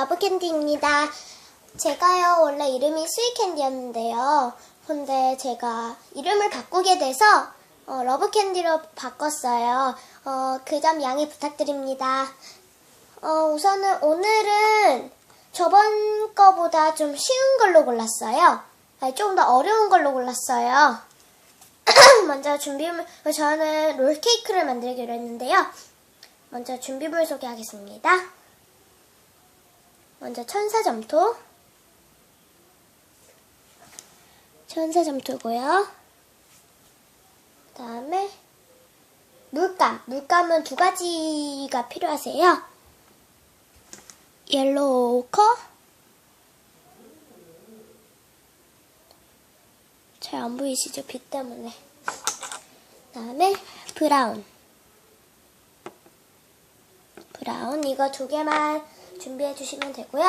러브캔디입니다. 제가요, 원래 이름이 스윗캔디였는데요. 근데 제가 이름을 바꾸게 돼서 어, 러브캔디로 바꿨어요. 어, 그 점 양해 부탁드립니다. 어, 우선은 오늘은 저번 거보다 좀 쉬운 걸로 골랐어요. 아니, 조금 더 어려운 걸로 골랐어요. 먼저 준비물, 저는 롤케이크를 만들기로 했는데요. 먼저 준비물 소개하겠습니다. 먼저 천사 점토. 천사 점토고요. 그 다음에 물감. 물감은 두 가지가 필요하세요. 옐로우 오커. 잘 안 보이시죠? 빛 때문에. 그 다음에 브라운. 브라운 이거 두 개만 준비해 주시면 되고요.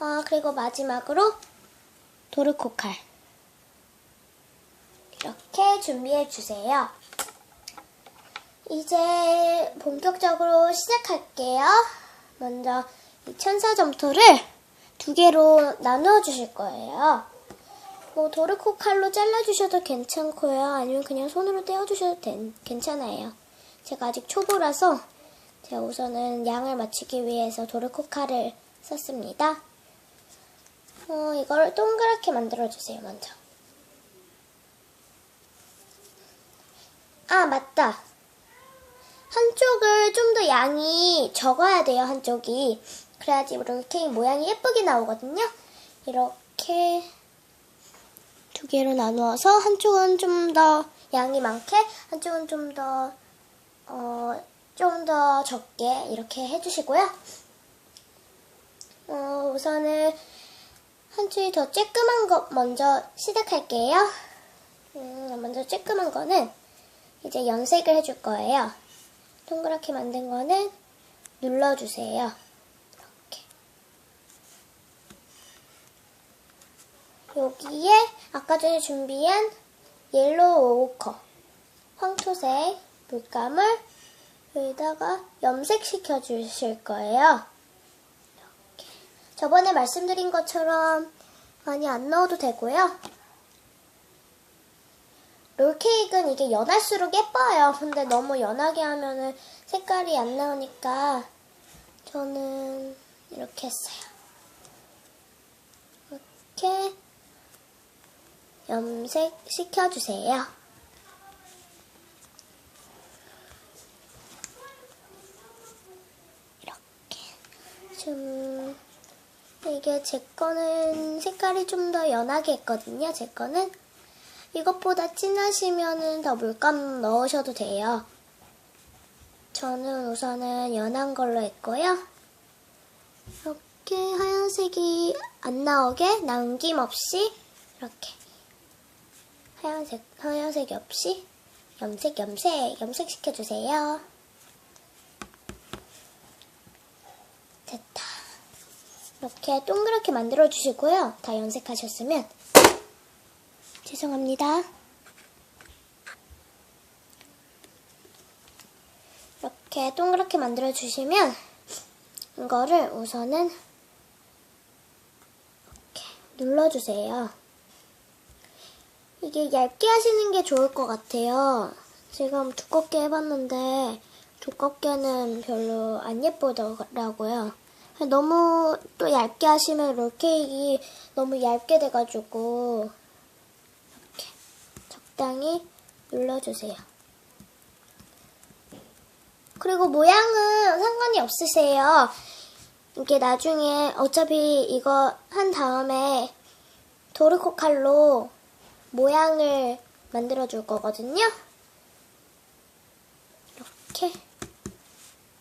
어, 그리고 마지막으로 도르코 칼 이렇게 준비해 주세요. 이제 본격적으로 시작할게요. 먼저 이 천사 점토를 두 개로 나누어 주실 거예요. 뭐 도르코 칼로 잘라 주셔도 괜찮고요. 아니면 그냥 손으로 떼어 주셔도 된- 괜찮아요. 제가 아직 초보라서 제가 우선은 양을 맞추기 위해서 도르코 칼을 썼습니다. 어, 이걸 동그랗게 만들어주세요, 먼저. 아, 맞다. 한쪽을 좀 더 양이 적어야 돼요, 한쪽이. 그래야지 롤케이크 모양이 예쁘게 나오거든요. 이렇게 두 개로 나누어서 한쪽은 좀 더 양이 많게, 한쪽은 좀 더, 어, 좀더 적게 이렇게 해주시고요. 어, 우선은 한쪽이 더 쬐끄만 거 먼저 시작할게요. 음, 먼저 쬐끄만 거는 이제 연색을 해줄 거예요. 동그랗게 만든 거는 눌러주세요. 이렇게. 여기에 아까 전에 준비한 옐로우 오커 황토색 물감을 여기다가 염색시켜 주실 거예요. 이렇게. 저번에 말씀드린 것처럼 많이 안 넣어도 되고요. 롤케이크는 이게 연할수록 예뻐요. 근데 너무 연하게 하면은 색깔이 안 나오니까 저는 이렇게 했어요. 이렇게 염색 시켜주세요. 이렇게 좀 이게 제 거는 색깔이 좀 더 연하게 했거든요. 제 거는 이것보다 진하시면은 더 물감 넣으셔도 돼요. 저는 우선은 연한 걸로 했고요. 이렇게 하얀색이 안 나오게 남김없이 이렇게 하얀색 하얀색이 없이 염색 염색 염색 시켜주세요. 됐다. 이렇게 동그랗게 만들어 주시고요. 다 염색하셨으면 죄송합니다. 이렇게 동그랗게 만들어 주시면 이거를 우선은 이렇게 눌러주세요. 이게 얇게 하시는 게 좋을 것 같아요. 지금 두껍게 해봤는데 두껍게는 별로 안 예쁘더라고요. 너무 또 얇게 하시면 롤케이크 너무 얇게 돼가지고 이렇게 적당히 눌러주세요. 그리고 모양은 상관이 없으세요. 이게 나중에 어차피 이거 한 다음에 도르코 칼로 모양을 만들어 줄 거거든요. 이렇게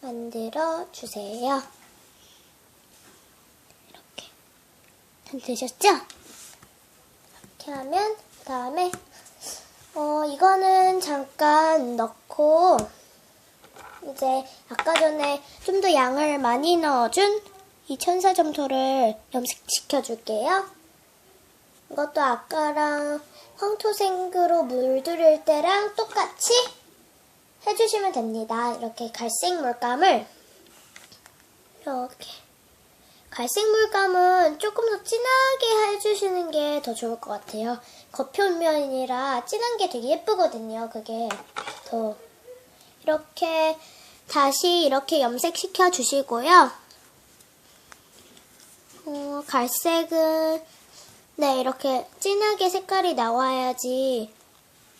만들어 주세요. 이렇게. 다 되셨죠? 이렇게 하면 다음에 어 이거는 잠깐 넣고 이제 아까 전에 좀 더 양을 많이 넣어준 이 천사 점토를 염색시켜 줄게요. 이것도 아까랑 황토색으로 물들일 때랑 똑같이 해주시면 됩니다. 이렇게 갈색 물감을 이렇게 갈색 물감은 조금 더 진하게 해주시는 게 더 좋을 것 같아요. 겉표면이라 진한 게 되게 예쁘거든요. 그게 더 이렇게 다시 이렇게 염색시켜 주시고요. 어, 갈색은 네 이렇게 진하게 색깔이 나와야지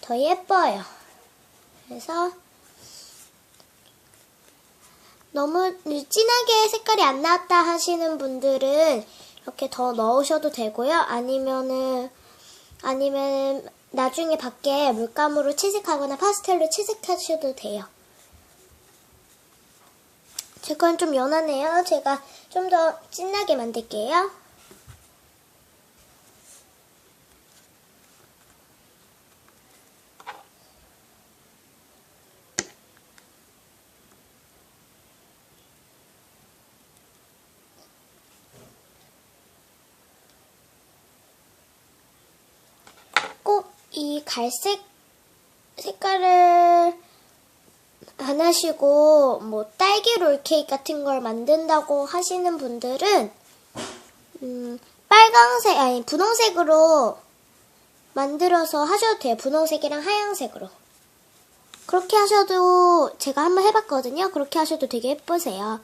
더 예뻐요. 그래서 너무 진하게 색깔이 안 나왔다 하시는 분들은 이렇게 더 넣으셔도 되고요. 아니면은 아니면 나중에 밖에 물감으로 채색하거나 파스텔로 채색하셔도 돼요. 제 건 좀 연하네요. 제가 좀 더 진하게 만들게요. 이 갈색 색깔을 안 하시고 뭐 딸기 롤케이크 같은 걸 만든다고 하시는 분들은 음, 빨강색 아니 분홍색으로 만들어서 하셔도 돼요. 분홍색이랑 하얀색으로. 그렇게 하셔도 제가 한번 해봤거든요. 그렇게 하셔도 되게 예쁘세요.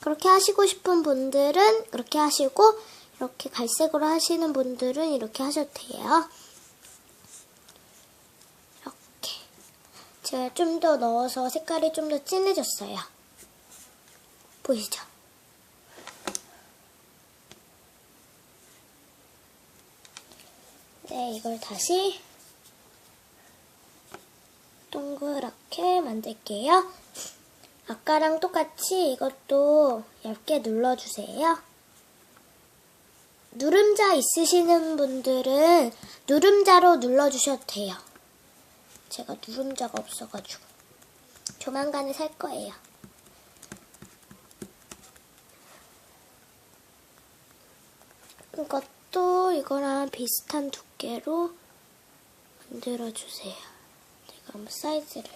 그렇게 하시고 싶은 분들은 그렇게 하시고 이렇게 갈색으로 하시는 분들은 이렇게 하셔도 돼요. 이렇게 제가 좀 더 넣어서 색깔이 좀 더 진해졌어요. 보이시죠? 네, 이걸 다시 동그랗게 만들게요. 아까랑 똑같이 이것도 얇게 눌러주세요. 누름자 있으시는 분들은 누름자로 눌러주셔도 돼요. 제가 누름자가 없어가지고 조만간에 살 거예요. 이것도 이거랑 비슷한 두께로 만들어주세요. 제가 한번 사이즈를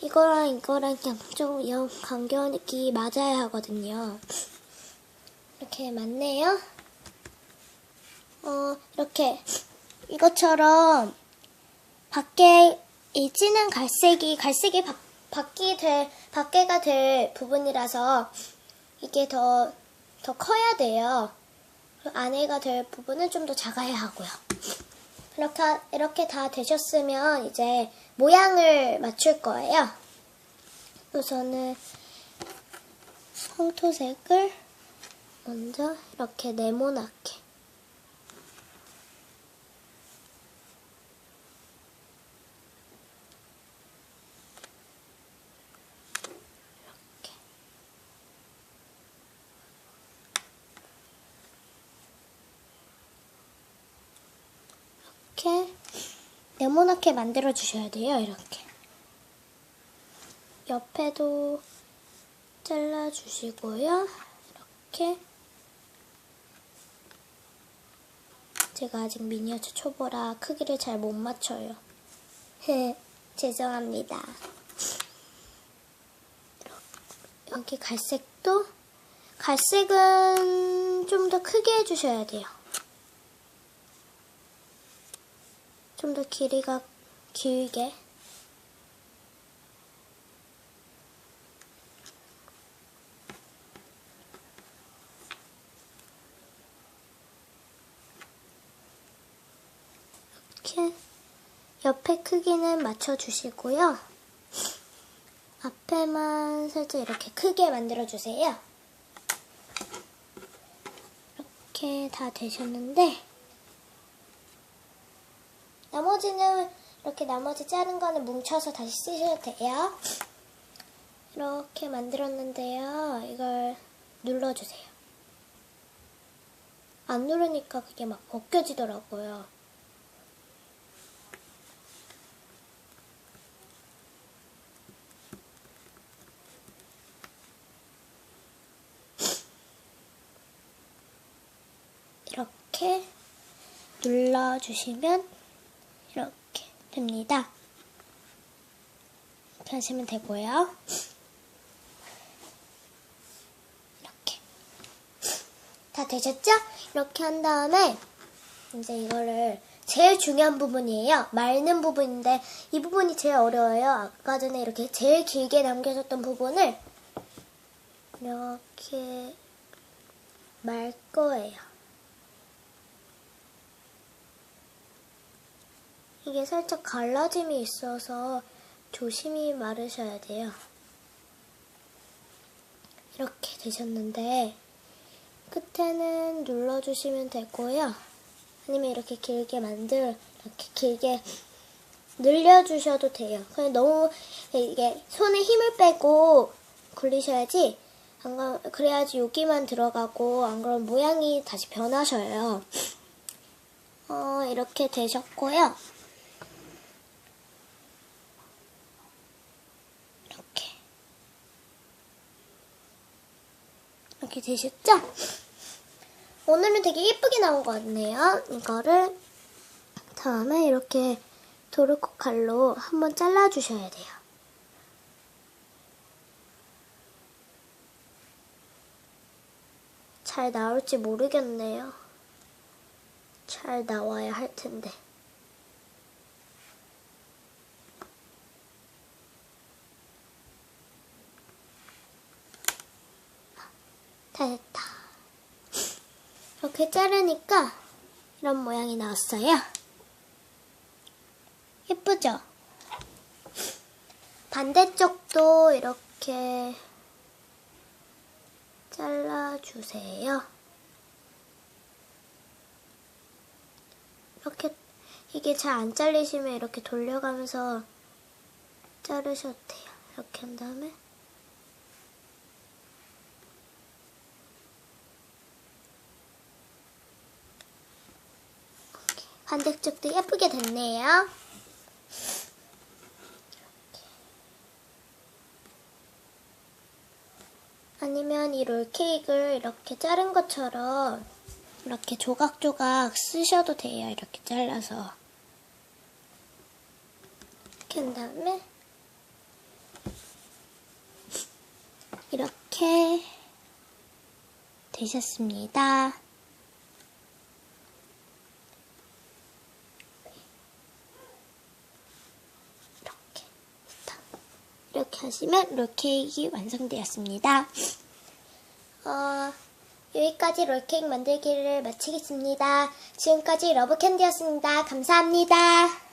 이거랑 이거랑 좀영 간격이 맞아야 하거든요. 이렇게 맞네요. 어, 이렇게 이것처럼 밖에 이 진한 갈색이 갈색이 바, 밖이 될 밖에가 될 부분이라서 이게 더 더 커야 돼요. 안에가 될 부분은 좀 더 작아야 하고요. 이렇게 이렇게 다 되셨으면 이제 모양을 맞출 거예요. 우선은 황토색을 먼저 이렇게 네모나게 이렇게 네모나게 만들어 주셔야 돼요. 이렇게 옆에도 잘라 주시고요. 이렇게 제가 아직 미니어처 초보라 크기를 잘 못 맞춰요. 죄송합니다. 여기 갈색도 갈색은 좀 더 크게 해주셔야 돼요. 좀 더 길이가 길게. 이렇게 옆에 크기는 맞춰주시고요. 앞에만 살짝 이렇게 크게 만들어주세요. 이렇게 다 되셨는데 나머지는 이렇게 나머지 자른 거는 뭉쳐서 다시 쓰셔도 돼요. 이렇게 만들었는데요. 이걸 눌러주세요. 안 누르니까 그게 막 벗겨지더라고요. 이렇게 눌러주시면 됩니다. 이렇게 하시면 되고요. 이렇게. 다 되셨죠? 이렇게 한 다음에 이제 이거를 제일 중요한 부분이에요. 말는 부분인데 이 부분이 제일 어려워요. 아까 전에 이렇게 제일 길게 남겨줬던 부분을 이렇게 말 거예요. 이게 살짝 갈라짐이 있어서 조심히 마르셔야 돼요. 이렇게 되셨는데 끝에는 눌러주시면 되고요. 아니면 이렇게 길게 만들 이렇게 길게 늘려주셔도 돼요. 그냥 너무 이게 손에 힘을 빼고 굴리셔야지 안 그래야지 여기만 들어가고 안 그러면 모양이 다시 변하셔요. 어, 이렇게 되셨고요. 이렇게 이렇게 되셨죠? 오늘은 되게 예쁘게 나온 것 같네요. 이거를 다음에 이렇게 도르코 칼로 한번 잘라주셔야 돼요. 잘 나올지 모르겠네요. 잘 나와야 할 텐데. 다 됐다. 이렇게 자르니까 이런 모양이 나왔어요. 예쁘죠? 반대쪽도 이렇게 잘라주세요. 이렇게 이게 잘 안 잘리시면 이렇게 돌려가면서 자르셔도 돼요. 이렇게 한 다음에 반대쪽도 예쁘게 됐네요. 아니면 이 롤케이크를 이렇게 자른 것처럼 이렇게 조각조각 쓰셔도 돼요. 이렇게 잘라서. 이렇게 한 다음에 이렇게 되셨습니다. 이렇게 됐다. 하시면 롤케이크 완성되었습니다. 어, 여기까지 롤케이크 만들기를 마치겠습니다. 지금까지 러브캔디였습니다. 감사합니다.